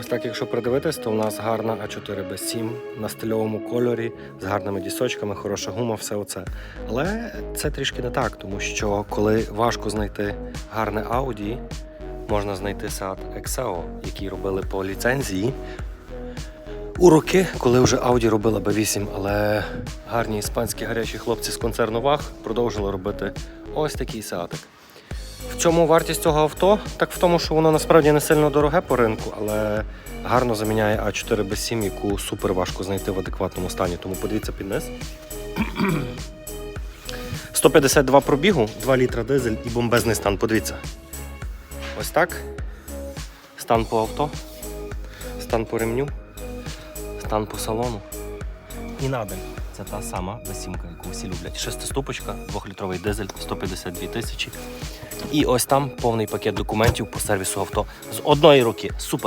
Ось так, якщо придивитись, то у нас гарна А4 B7 на стильовому кольорі, з гарними дісочками, хороша гума, все оце. Але це трішки не так, тому що коли важко знайти гарне Audi, можна знайти Seat Exeo, який робили по ліцензії. У роки, коли вже Audi робила B8, але гарні іспанські гарячі хлопці з концерну ВАГ продовжили робити ось такий Seatик. В чому вартість цього авто? Так в тому, що воно насправді не сильно дороге по ринку, але гарно заміняє А4 B7, яку супер важко знайти в адекватному стані. Тому подивіться під низ. 152 пробігу, 2 літра дизель і бомбезний стан. Подивіться. Ось так. Стан по авто, стан по ремню, стан по салону. І надаль. Це та сама B7, яку всі люблять. Шестиступочка, 2-літровий дизель, 152 тисячі. І ось там повний пакет документів по сервісу авто з одної руки. Супер.